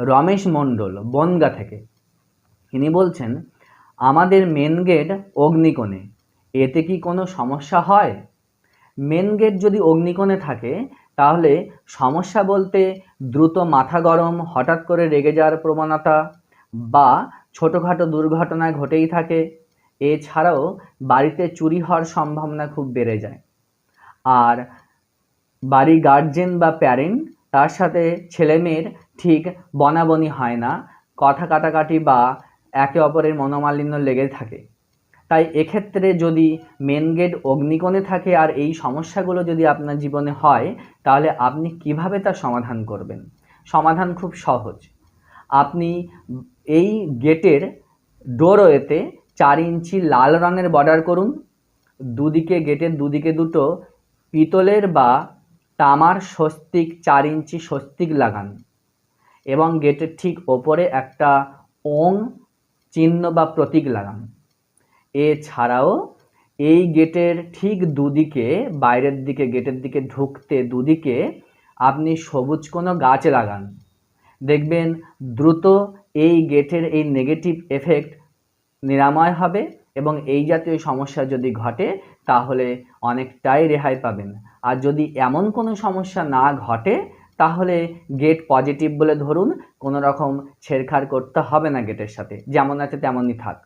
রমেশ মণ্ডল, বনগা থেকে। তিনি বলছেন, আমাদের মেন গেট অগ্নিকোণে। এতে কি কোনো সমস্যা হয়? মেন গেট যদি অগ্নিকোণে থাকে, তাহলে সমস্যা বলতে দ্রুত মাথা গরম, হঠাৎ করে রেগে যাওয়ার প্রবণতা বা ছোটোখাটো দুর্ঘটনা ঘটেই থাকে। এছাড়াও বাড়িতে চুরি হওয়ার সম্ভাবনা খুব বেড়ে যায়। আর বাড়ি গার্জেন বা প্যারেন্ট তার সাথে ছেলে মেয়ের ঠিক বনাবনি হয় না, কথা কাটাকাটি বা একে অপরের মনোমালিন্য লেগে থাকে। তাই এক্ষেত্রে যদি মেন গেট অগ্নিকোণে থাকে আর এই সমস্যাগুলো যদি আপনার জীবনে হয়, তাহলে আপনি কীভাবে তার সমাধান করবেন? সমাধান খুব সহজ। আপনি এই গেটের ডোরওয়েতে চার ইঞ্চি লাল রঙের বর্ডার করুন। দুদিকে গেটের দুদিকে দুটো পিতলের বা তামার স্বস্তিক, চার ইঞ্চি স্বস্তিক লাগান। এবং গেটের ঠিক ওপরে একটা ওং চিহ্ন বা প্রতীক লাগান। এছাড়াও এই গেটের ঠিক দুদিকে, বাইরের দিকে, গেটের দিকে ঢুকতে দুদিকে আপনি সবুজ কোনো গাছ লাগান। দেখবেন দ্রুত এই গেটের এই নেগেটিভ এফেক্ট নিরাময় হবে এবং এই জাতীয় সমস্যা যদি ঘটে, তাহলে অনেকটাই রেহাই পাবেন। আর যদি এমন কোনো সমস্যা না ঘটে তাহলে গেট পজিটিভ বলে ধরুন কোনো রকম ছেড়খাড় করতে হবে না গেটের সাথে। যেমন আছে তেমনই থাক।